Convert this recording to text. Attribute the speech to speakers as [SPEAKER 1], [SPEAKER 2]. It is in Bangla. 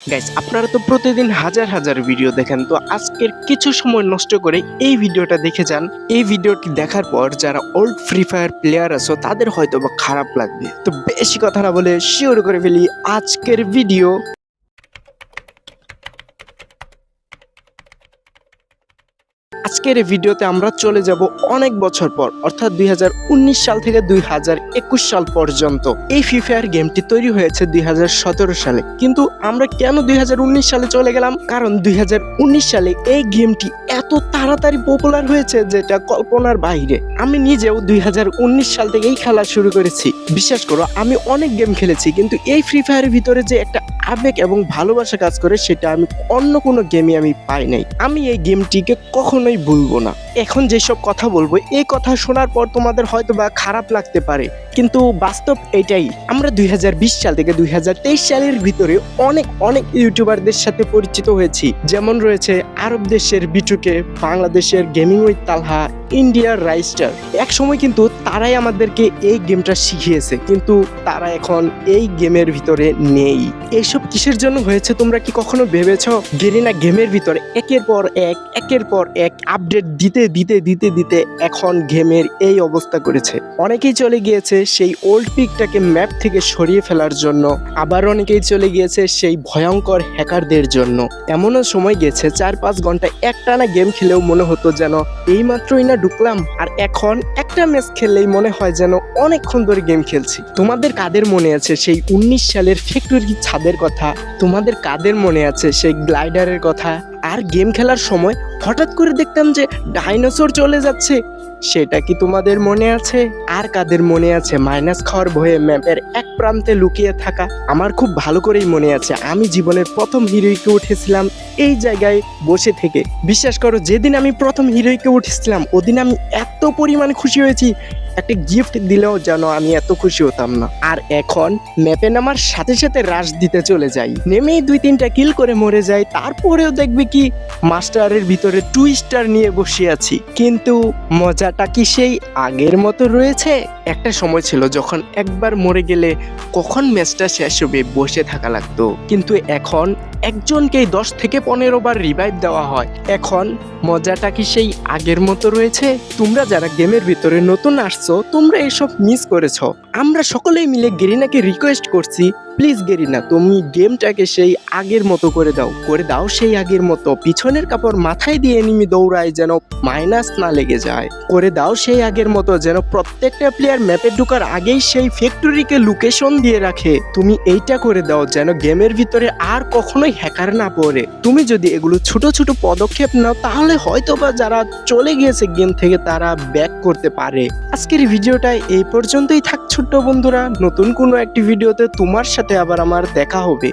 [SPEAKER 1] গাইস আপনারা তো প্রতিদিন হাজার হাজার ভিডিও দেখেন, তো আজকের কিছু সময় নষ্ট করে এই ভিডিওটা দেখে যান। এই ভিডিওটি দেখার পর যারা ওল্ড ফ্রি ফায়ার প্লেয়ার আছো, তাদের হয়তো বা খারাপ লাগবে। তো বেশি কথা না বলে শিওর করে ফেলি আজকের ভিডিও আজকের এই ভিডিওতে আমরা চলে যাব অনেক বছর পর, অর্থাৎ দুই হাজার উনিশ সাল থেকে দুই হাজার একুশ সাল পর্যন্ত। এই ফ্রি ফায়ার গেমটি তৈরি হয়েছে দুই হাজার সতেরো সালে। কিন্তু আমরা কেন দুই হাজার উনিশ সালে চলে গেলাম? কারণ দুই হাজার উনিশ সালে এই গেমটি এত তাড়াতাড়ি পপুলার হয়েছে যেটা কল্পনার বাইরে। আমি নিজেও দুই হাজার উনিশ সাল থেকেই খেলা শুরু করেছি। বিশ্বাস করো, আমি অনেক গেম খেলেছি, কিন্তু এই ফ্রি ফায়ারের ভিতরে যে একটা আবেগ এবং ভালোবাসা কাজ করে, সেটা আমি অন্য কোনো গেমে আমি পাই নাই। আমি এই গেমটিকে কখনোই ভুলবো না। এখন যেসব কথা বলব, এই কথা শোনার পর তোমাদের হয়তো বা খারাপ লাগতে পারে। কিন্তু বাস্তব এটাই, আমরা দুই হাজার বিশ সাল থেকে দু হাজার তেইশ সালের ভিতরে অনেক অনেক ইউটিউবারদের সাথে পরিচিত হয়েছি। যেমন রয়েছে আরব দেশের বিটুকে, বাংলাদেশের গেমিং উইথ তালহা, ইন্ডিয়ার রাইস্টার। এক সময় কিন্তু তারাই আমাদেরকে এই গেমটা শিখিয়েছে, কিন্তু তারা এখন এই গেমের ভিতরে নেই। এইসব কিসের জন্য হয়েছে তোমরা কি কখনো ভেবেছো? গেরিনা গেমের ভিতরে, একের পর এক, একের পর এক আপডেট দিতে দিতে দিতে দিতে দিতে এখন গেমের এই অবস্থা করেছে। অনেকেই চলে গিয়েছে সেই ওল্ড পিকটাকে ম্যাপ থেকে সরিয়ে ফেলার জন্য। আবার অনেকেই চলে গিয়েছে সেই ভয়ঙ্কর হ্যাকারদের জন্য। এমনও সময় গেছে চার পাঁচ ঘণ্টা একটানা গেম খেলেও মনে হতো যেন এইমাত্রই না ঢুকলাম আর এখন একটা ম্যাচ খেললেই মনে হয় যেন অনেকক্ষণ ধরে গেম খেলছি। তোমাদের কাদের মনে আছে সেই উনিশ সালের ফ্যাক্টরি ছাদের কথা? তোমাদের কাদের মনে আছে সেই গ্লাইডারের কথা? আর গেম খেলার সময় হঠাৎ করে দেখতাম যে ডাইনোসর চলে যাচ্ছে। সেটা কি তোমাদের মনে আছে? আর কাদের মনে আছে মাইনাস খাওয়ার ভয়ে ম্যাপের এক প্রান্তে লুকিয়ে থাকা? আমার খুব ভালো করেই মনে আছে, আমি জীবনের প্রথম হিরোইকে উঠেছিলাম এই জায়গায় বসে থেকে। বিশ্বাস করো, যেদিন আমি প্রথম হিরোইকে উঠেছিলাম, ওদিন আমি এত পরিমাণ খুশি হয়েছি একটা গিফট দিলেও যেন আমি এত খুশি হতাম না। আর এখন ম্যাপে নামার সাথে সাথে রাশ দিতে চলে যাই। নেমেই দুই তিনটা কিল করে মরে যাই। তারপরেও দেখবে কি মাস্টারের ভিতরে টু স্টার নিয়ে বসে আছি। কিন্তু মজাটা কি সেই আগের মতো রয়েছে? একটা সময় ছিল যখন একবার মরে গেলে কখন ম্যাচটা শেষ হবে বসে থাকা লাগতো। কিন্তু এখন একজনকেই দশ থেকে পনেরো বার রিভাইভ দেওয়া হয়। এখন মজাটা কি সেই আগের মতো রয়েছে? তোমরা যারা গেমের ভিতরে নতুন আসছো, তোমরা এসব মিস করেছ। আমরা সকলেই মিলে গেরিনাকে রিকোয়েস্ট করছি প্লিজ গেরিনা, তুমি গেমটাকে সেই আগের মতো করে দাও করে দাও সেই আগের মতো। পিছনের কাপড় মাথায় দিয়ে এনিমি দৌড়ায় যেন মাইনাস না লেগে যায়। করে দাও সেই আগের মতো যেন প্রত্যেকটা প্লেয়ার ম্যাপে ঢোকার আগেই সেই ফ্যাক্টরিকে লোকেশন দিয়ে রাখে। তুমি এইটা করে দাও যেন গেমের ভিতরে আর কখনোই হ্যাকার না পড়ে। তুমি যদি এগুলো ছোট ছোট পদক্ষেপ নাও, তাহলে হয়তো বা যারা চলে গিয়েছে গেম থেকে তারা ব্যাক করতে পারে। আজকের ভিডিওটা এই পর্যন্তই। থাক ছোট্ট বন্ধুরা নতুন কোনো একটি ভিডিওতে তোমার সাথে আবার আমার দেখা হবে।